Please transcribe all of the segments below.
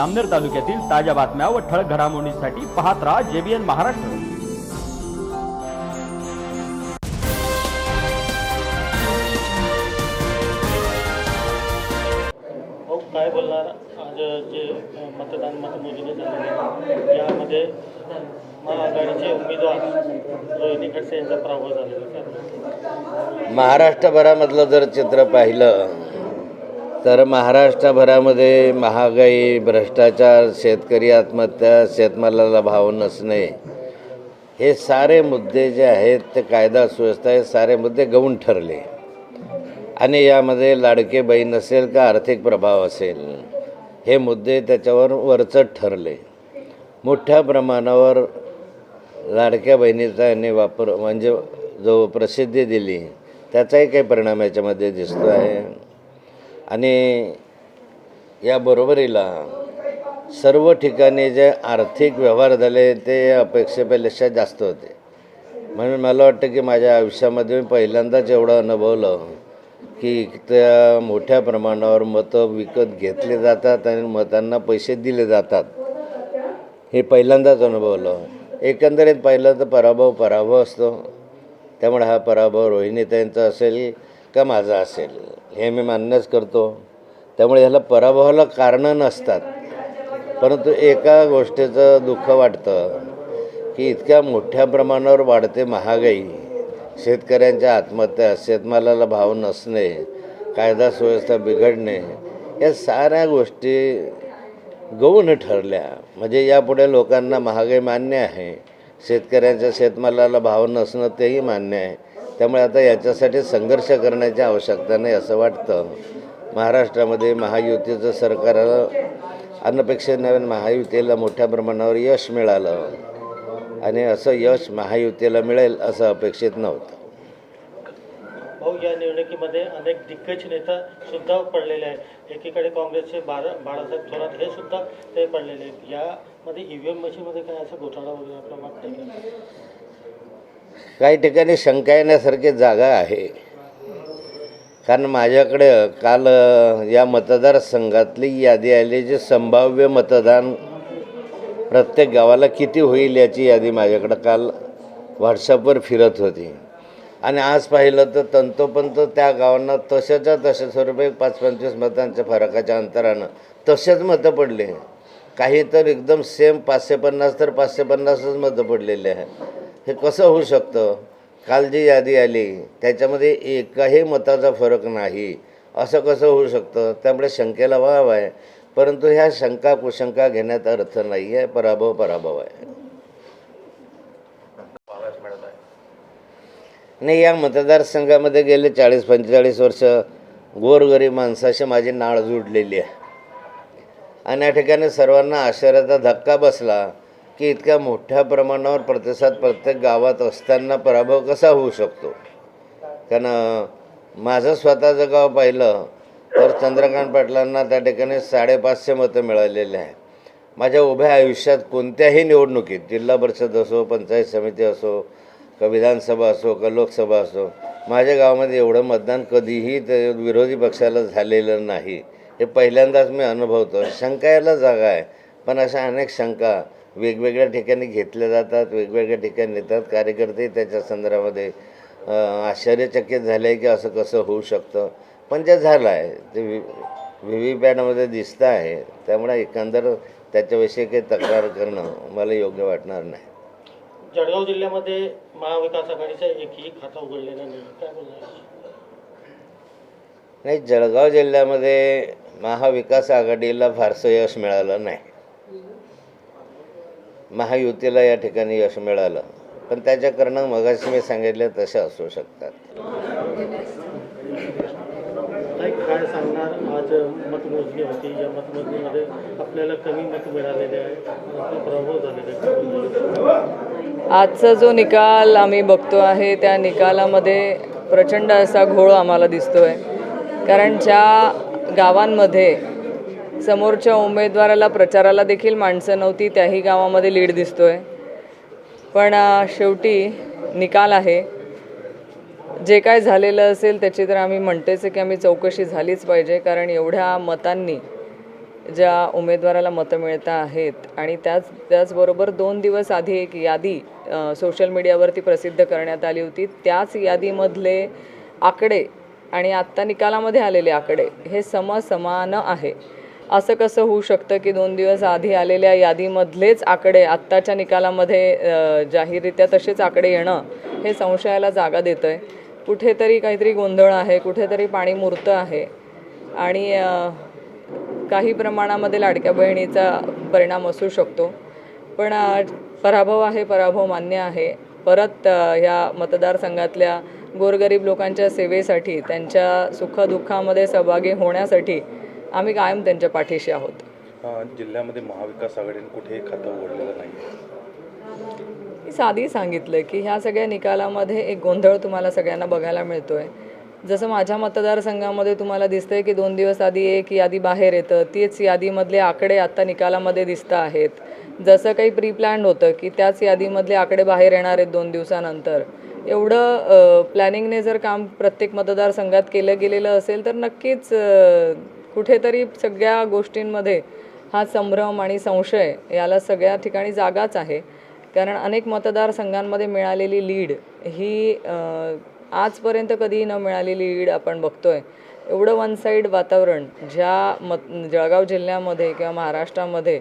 आमनेर तालुक्यातील ताज्या बातम्या व ठळक घडामोडींसाठी पाहत राहा जेबीएन महाराष्ट्र. भाऊ काय बोलणार? आज जे मतदान मतमोजणी झालेली यामध्ये महाआघाडीचे उमेदवार रोहिणी खडसे यांचा पराभव झालेला आहे. महाराष्ट्रभरामधलं जर चित्र पाहिलं तर महाराष्ट्रभरामध्ये महागाई भ्रष्टाचार शेतकरी आत्महत्या शेतमालाला भाव नसणे हे सारे मुद्दे जे आहेत ते कायदा सुव्यवस्था हे सारे मुद्दे गौण ठरले. आणि यामध्ये लाडके बहीण असेल का आर्थिक प्रभाव असेल हे मुद्दे त्याच्यावर वरचट ठरले. मोठ्या प्रमाणावर लाडक्या बहिणीचा यांनी वापर म्हणजे जो प्रसिद्धी दिली त्याचाही काही परिणाम याच्यामध्ये दिसतो आहे आणि या बरोबरीला सर्व ठिकाणी जे आर्थिक व्यवहार झाले ते अपेक्षेपेक्षा जास्त होते. म्हणून मला वाटतं की माझ्या आयुष्यामध्ये मी पहिल्यांदाच एवढं अनुभवलं की त्या मोठ्या प्रमाणावर मतं विकत घेतले जातात आणि मतांना पैसे दिले जातात. हे पहिल्यांदाच अनुभवलं. एकंदरीत पाहिलं तर पराभव पराभव असतो. त्यामुळे हा पराभव रोहिणीताईंचा असेल का माझा असेल? हे मी मान्यच करतो. त्यामुळे ह्याला पराभवाला कारणं नसतात. परंतु एका गोष्टीचं दुःख वाटतं की इतक्या मोठ्या प्रमाणावर वाढते महागाई. शेतकऱ्यांच्या आत्महत्या शेतमालाला भाव नसणे कायदा सुव्यवस्था बिघडणे या साऱ्या गोष्टी गौण ठरल्या. म्हणजे यापुढे लोकांना महागाई मान्य आहे. शेतकऱ्यांच्या शेतमालाला भाव नसणं तेही मान्य आहे. त्यामुळे आता याच्यासाठी संघर्ष करण्याची आवश्यकता नाही असं वाटतं. महाराष्ट्रामध्ये महायुतीचं सरकारला अनपेक्षित नवीन महायुतीला मोठ्या प्रमाणावर यश मिळालं. आणि असं यश महायुतीला मिळेल असं अपेक्षित नव्हतं. भाऊ या निवडणुकीमध्ये अनेक दिग्गज नेता सुद्धा पडलेले आहेत. एकीकडे काँग्रेसचे बारा बाळासाहेब थोरात हे सुद्धा ते पडलेले आहेत. यामध्ये ई व्ही एम मशीनमध्ये काय असा घोटाळा वगैरे आपल्याला वाटतं काही ठिकाणी शंका येण्यासारखी जागा आहे. कारण माझ्याकडे काल या मतदारसंघातली यादी आली जे संभाव्य मतदान प्रत्येक गावाला किती होईल याची यादी माझ्याकडं काल व्हॉट्सअपवर फिरत होती. आणि आज पाहिलं तर तंतोपंत त्या गावांना तशाच्या तशा स्वरूपे पाच पंचवीस मतांच्या फरकाच्या अंतरानं तसेच मतं पडले. काही तर एकदम सेम पाचशे पन्नास तर पाचशे पन्नासच मतं पडलेले आहेत. हे कसं होऊ शकतं? काल जी यादी आली त्याच्यामध्ये एकाही मताचा फरक नाही. असं कसं होऊ शकतं? त्यामुळे शंकेला वाव आहे. परंतु ह्या शंका कुशंका घेण्यात अर्थ नाही आहे पराभव पराभव आहे. नाही या मतदारसंघामध्ये गेले चाळीस पंचेचाळीस वर्ष गोरगरीब माणसाशी माझी नाळ जुडलेली आहे. आणि या ठिकाणी सर्वांना आश्चर्याचा धक्का बसला. की इतक्या मोठ्या प्रमाणावर प्रतिसाद प्रत्येक गावात असताना पराभव कसा होऊ शकतो? कारण माझं स्वतःचं गाव पाहिलं तर चंद्रकांत पाटलांना त्या ठिकाणी साडेपाचशे मतं मिळालेली आहे माझ्या उभ्या आयुष्यात कोणत्याही निवडणुकीत जिल्हा परिषद असो पंचायत समिती असो का विधानसभा असो का लोकसभा असो माझ्या गावामध्ये एवढं मतदान कधीही ते विरोधी पक्षाला झालेलं नाही. हे पहिल्यांदाच मी अनुभवतो शंका यायला जागा आहे. पण अशा अनेक शंका वेगवेगळ्या ठिकाणी घेतल्या जातात वेगवेगळ्या ठिकाणी येतात कार्यकर्ते त्याच्या संदर्भामध्ये आश्चर्यचकित झाले की असं कसं होऊ शकतं. पण जे झालं आहे ते व्ही व्ही व्ही पॅटमध्ये दिसतं आहे. त्यामुळे एकंदर त्याच्याविषयी काही तक्रार करणं मला योग्य वाटणार नाही. जळगाव जिल्ह्यामध्ये महाविकास आघाडीचा एकही खाता उघडलेला नाही. काय नाही जळगाव जिल्ह्यामध्ये महाविकास आघाडीला फारसं यश मिळालं नाही. महायुतीला या ठिकाणी यश मिळालं. पण त्याच्या कारणं मगाशी मी सांगितले तसे असू शकतात. काय सांगणार? आज मतमोजणी होती. या मतमोजणीमध्ये आपल्याला कमी मत मिळालेले आहे? आजचा जो निकाल आम्ही बघतो आहे त्या निकालामध्ये प्रचंड असा घोळ आम्हाला दिसतो आहे कारण ज्या गावांमध्ये समोरच्या उमेदवाराला प्रचाराला देखील माणसं नव्हती. त्याही गावामध्ये लीड दिसतो आहे पण शेवटी निकाल आहे. जे काय झालेलं असेल त्याची तर आम्ही म्हणतेच की आम्ही चौकशी झालीच पाहिजे. कारण एवढ्या मतांनी ज्या उमेदवाराला मतं मिळता आहेत आणि त्याच त्याचबरोबर दोन दिवस आधी एक यादी सोशल मीडियावरती प्रसिद्ध करण्यात आली होती. त्याच यादीमधले आकडे आणि आत्ता निकालामध्ये आलेले आकडे हे समसमान आहे. असं कसं होऊ शकतं की दोन दिवस आधी आलेल्या यादीमधलेच आकडे आत्ताच्या निकालामध्ये जाहीररित्या तसेच आकडे येणं हे संशयाला जागा देतं आहे कुठेतरी काहीतरी गोंधळ आहे कुठेतरी पाणी मुरतं आहे आणि काही प्रमाणामध्ये लाडक्या बहिणीचा परिणाम असू शकतो. पण पराभव आहे पराभव मान्य आहे. परत ह्या मतदारसंघातल्या गोरगरीब लोकांच्या सेवेसाठी त्यांच्या सुखदुःखामध्ये सहभागी होण्यासाठी आम्ही कायम त्यांच्या पाठीशी आहोत. जिल्ह्यामध्ये महाविकास आघाडीने कुठेही खातं उघडलेलं नाही मी साधी सांगितलं की ह्या सगळ्या निकालामध्ये एक गोंधळ तुम्हाला सगळ्यांना बघायला मिळतोय. जसं माझ्या मतदारसंघामध्ये तुम्हाला दिसतंय की दोन दिवस आधी एक यादी बाहेर येतं तीच यादीमधले आकडे आत्ता निकालामध्ये दिसत आहेत. जसं काही प्री प्लॅन होतं की त्याच यादीमधले आकडे बाहेर येणार आहेत दोन दिवसानंतर. एवढं प्लॅनिंगने जर काम प्रत्येक मतदारसंघात केलं गेलेलं असेल तर नक्कीच कुठेतरी सगळ्या गोष्टींमध्ये हा संभ्रम आणि संशय याला सगळ्या ठिकाणी जागाच आहे. कारण अनेक मतदारसंघांमध्ये मिळालेली लीड ही आजपर्यंत कधीही न मिळालेली लीड आपण बघतोय. एवढं वन साईड वातावरण ज्या मत जळगाव जिल्ह्यामध्ये किंवा महाराष्ट्रामध्ये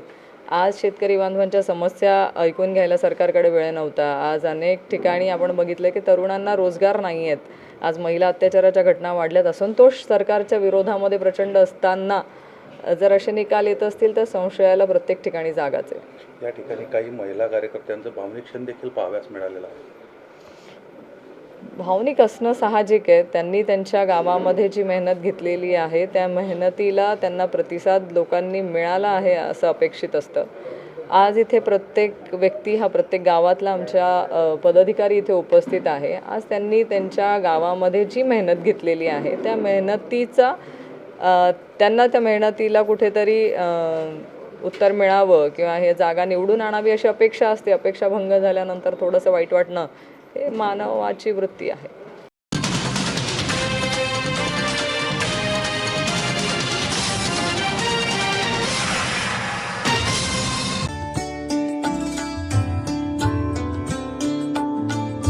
आज शेतकरी बांधवांच्या समस्या ऐकून घ्यायला सरकारकडे वेळ नव्हता. आज अनेक ठिकाणी आपण बघितलं की तरुणांना रोजगार नाही आहेत आज महिला अत्याचाराच्या घटना वाढल्यात असंतोष सरकारच्या विरोधामध्ये प्रचंड असताना जर असे निकाल येत असतील तर संशयाला प्रत्येक ठिकाणी जागाच आहे. या ठिकाणी काही महिला कार्यकर्त्यांचं भावनिक क्षण देखील पाहाव्यास मिळालेलं आहे. भावनिक असणं साहजिक आहे. त्यांनी त्यांच्या गावामध्ये जी मेहनत घेतलेली आहे त्या मेहनतीला त्यांना प्रतिसाद लोकांनी मिळाला आहे असं अपेक्षित असतं. आज इथे प्रत्येक व्यक्ती हा प्रत्येक गावातला आमच्या पदाधिकारी इथे उपस्थित आहे. आज त्यांनी त्यांच्या गावामध्ये जी मेहनत घेतलेली आहे त्या मेहनतीचा त्यांना त्या मेहनतीला कुठेतरी उत्तर मिळावं किंवा हे जागा निवडून आणावी अशी अपेक्षा असते. अपेक्षा भंग झाल्यानंतर थोडंसं वाईट वाटणं हे मानवाची वृत्ती आहे.